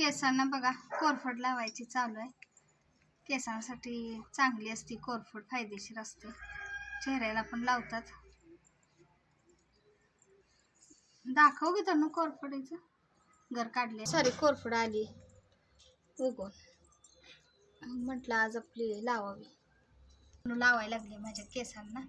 केसांना बघा कोरफड लावायची चालू आहे. केसांसाठी चांगली असते कोरफड फायदेशीर असते. चेहऱ्याला पण लावतात. दाखव की त्यांना कोरफडीचं. घर काढले. सॉरी कोरफड आली. उगून म्हटलं आज आपली लावावी. लावायला लागली माझ्या केसांना.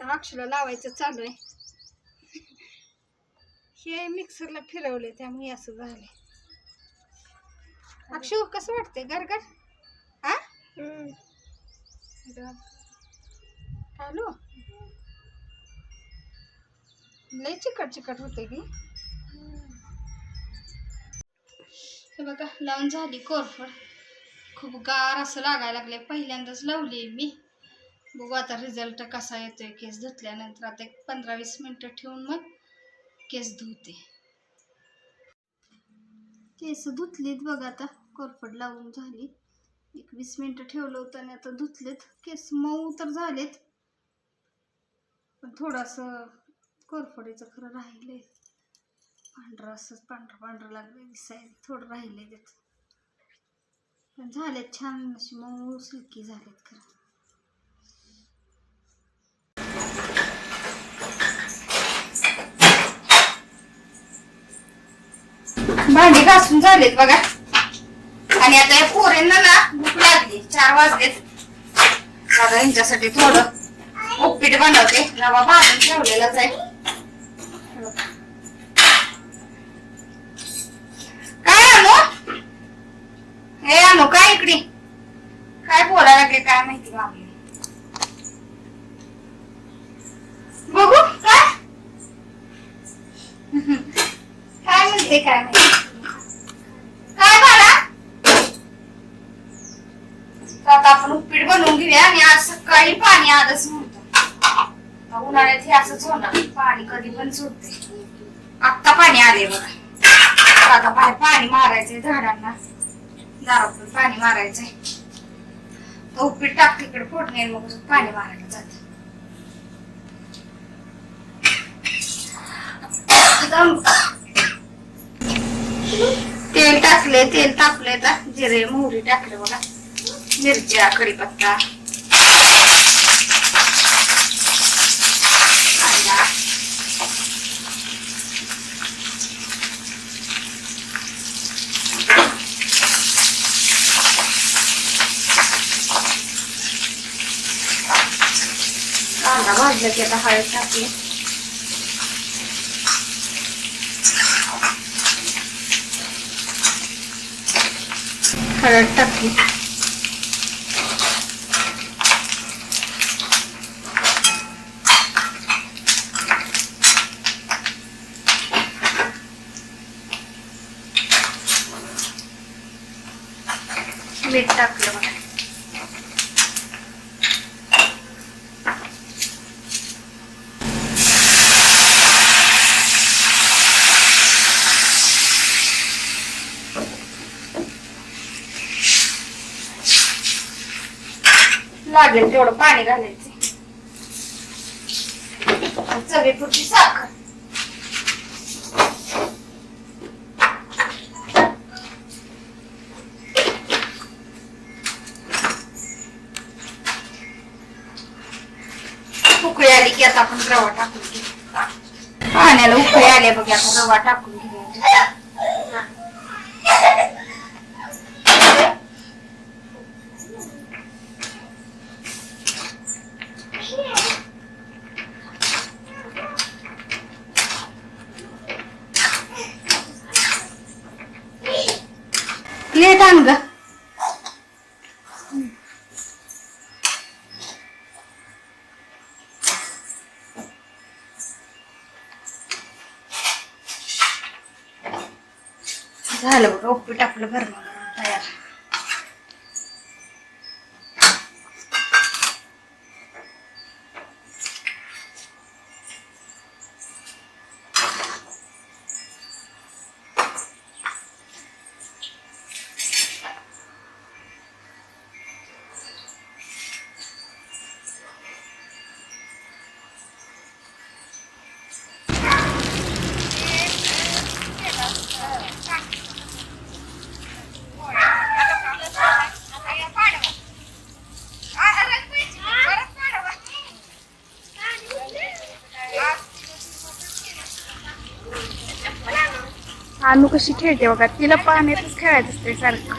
आता अक्षला लावायचं चालू आहे. हे मिक्सरला फिरवले त्यामुळे असं झालंय. अक्षू कसं वाटतंय? गरगर हा हॅलो? लय चिकट चिकट होते की. हे बघा लावून झाली कोरफड. खूप गार असं लागायला लागले पहिल्यांदाच लावली मी. बघू आता रिझल्ट कसा येतोय केस धुतल्यानंतर. आता एक पंधरा वीस मिनटं ठेवून मग केस धुते. केस धुतलीत बघ आता कोरफड लावून झाली. एक वीस मिनटं ठेवलं होतं आणि आता धुतलेत. केस मऊ तर झालेत. पण थोडंसं कोरफडीचं खरं राहिलंय. पांढरं असं पांढरं पांढरं लागलं दिसायला थोडं राहिलंय त्यात पण झालेत छान अशी मऊ सिल्की झालेत खरं. भांडी घासून झालेत बघा. आणि आता या पोरेंना ना भूक लागली. चार वाजलेत. आता यांच्यासाठी थोडं उपीट बनवते. रवा भाजून ठेवलेलाच आहे. काय आणू? हे आणू काय इकडे? काय बोलायला लागले काय माहिती मागली बघू काय? काय काय काय बाळा? आता आपण उपीट बनवून घेऊया आणि आज सकाळी पाणी आलंच नव्हतं. उन्हाळ्यात हे असंच होणार. पाणी कधी पण सुटते. आत्ता पाणी आले बघा. आता बाहेर पाणी मारायचंय झाडांना. दारातून पाणी मारायचंय. तो उपीट टाक तिकडे फोडणे मग पाणी मारायला जात. तेल तेल तापले आता जिरे मोहरी टाकले बघा. मिरच्या कढीपत्ता. कांदा भाजला की आता हळद टाकली. हळद टाकली मीठ टाकलं लागेल तेवढं पाणी घालायचं. चवीपुरची साखर. उकळी आली की आता आपण रवा टाकून घेऊ. पाण्याला उकळी आल्या बघ आता रवा टाकून घेऊ. प्लेट आण ग. झालं बघा उपीट आपलं गरम तयार. कशी खेळते बघा तिला पाण्यातच खेळायचं असते सारखं.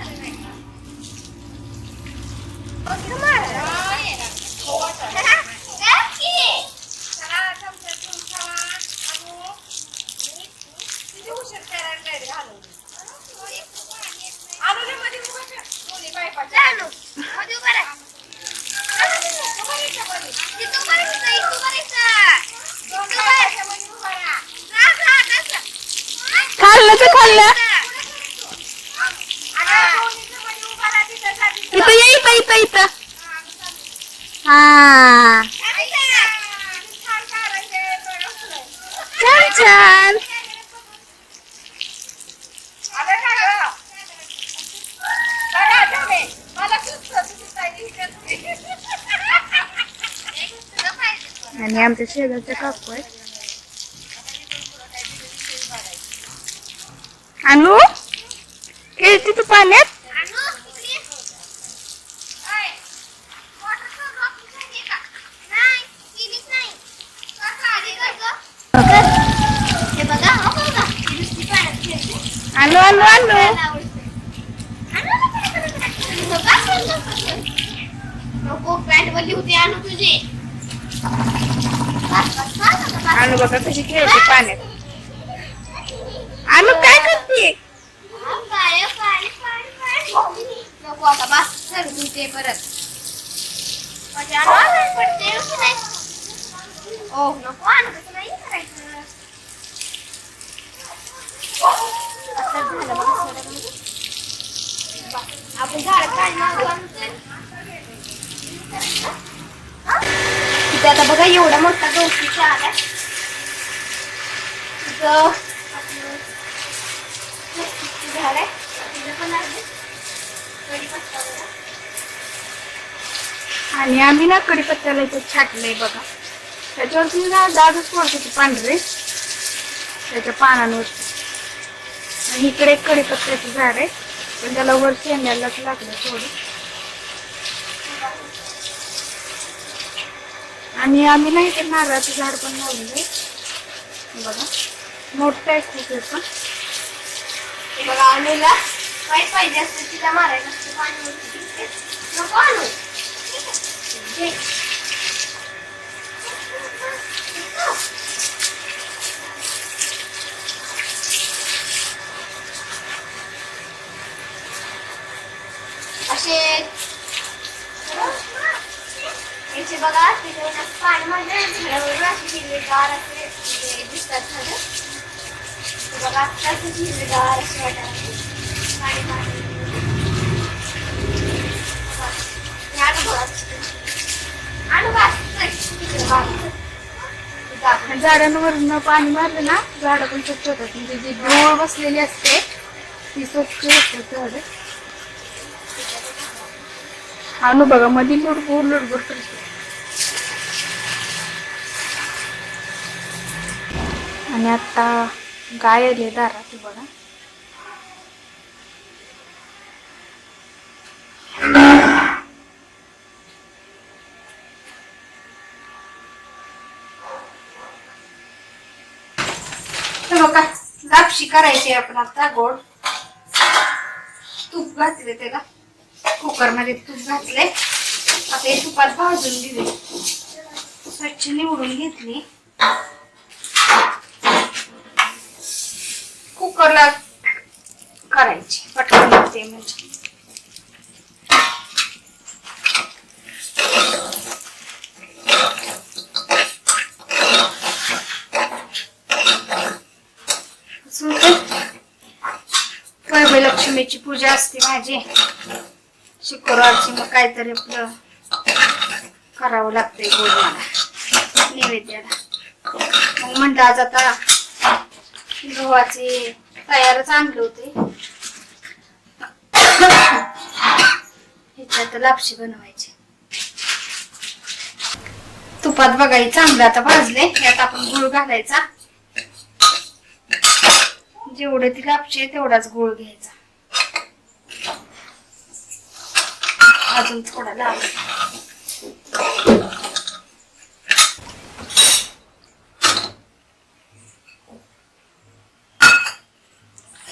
खाल्लं इथं ये इथं इथं इथं. हा. छान छान. आणि आमच्या शेजारच्या काकू आहेत अनु खेळते तू पाण्यात अनु अनु अनु. नको पॅन्ट वरली होती आणू तुझी. अनु बघा कशी खेळते पाण्यात. अनु काय करते पाय पाय पाय पाय नको आता बस सर तुझे परत माझ्या आणू आजारी पडते नको नाही. ओ नको आणू तसं नाही करायचं आता झालं बघा सगळं. बस, आपण झाड काय मागू आणतोय इथे आता बघा एवढा मोठा गवती झाड आहे तिथं आपलं प्लास्टिकचं झाड आहे. आणि आम्ही ना कडीपत्त्याला इथे छाटलंय बघा. त्याच्यावरती ना दागच पडत पांढरे त्याच्या पानांवर. आणि इकडे एक कडीपत्त्याचं झाड आहे पण त्याला वर शेंड्यालाच लागलं थोडं. आणि आम्ही ना इथे नारळाचं झाड पण लावलंय बघा. मोठं आहे खूप पण. बघा आणूला काय पाहिजे असतं तिला मारायचं असतं पाणी नको आणू. असे याचे बघा त्याच्यावर पाणी म्हणजे झाडावर असे हिरवेगार असे दिसतात झाडं बघा आत्ताच हिरवेगार असे वाटायला पाणी मारलं झाडांवरनं पाणी मारलं ना झाडं पण स्वच्छ होतात. म्हणजे जी धूळ बसलेली असते ती स्वच्छ होतात झाडं. आणू बघा मधी लुडबूर लुडबूर करते. आणि आता गाय आली दारात बघा. बघा लापशी करायची आपण आता गोड. तूप घातले त्याला. कुकरमध्ये तूप घातले आता हे तुपात भाजून दिले स्वच्छ निवडून घेतली. कुकरला करायची. पटकन होते म्हणजे. लक्ष्मीची पूजा असते माझी. शुक्रवारची मग काहीतरी आपलं करावं लागतंय गोड नैवेद्याला. मग म्हणलं आज आता गव्हाचे तयारच आणले होते. ह्याच्यात लापशी बनवायची. तुपात बघायचं चांगलं आता भाजले यात आपण गुळ घालायचा. जेवढे ती लापशी आहे तेवढाच गुळ घ्यायचा. अजून थोडा लावला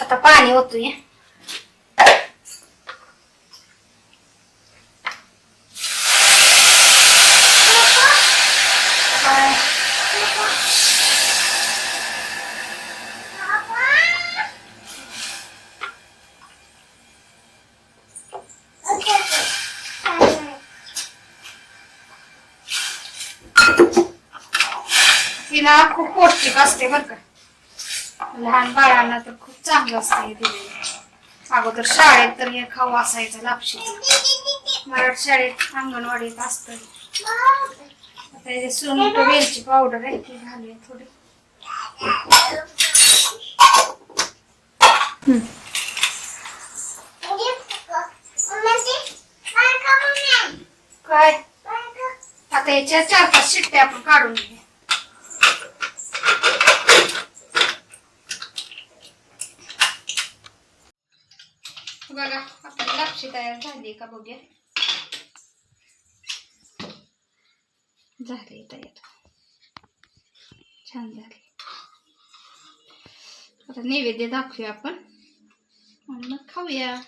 आता पाणी ओतूया काय? ही ना खूप पौष्टिक असते बर का लहान बाळांना तर खूप चांगलं असतं हे दिलेलं. अगोदर शाळेत तर हे खाऊ असायचं लापशीचं. मराठी शाळेत अंगणवाडीत असतं. आता हे वेलची पावडर आहे ती घालूया थोडी. काय? आता याच्या चार पाच शिट्ट्या आपण काढून घेऊया बघा आपली तयार झाली का बघूया. झाली तयार. छान झाली. आता नैवेद्य दाखवूया आपण. आणि मग खाऊया.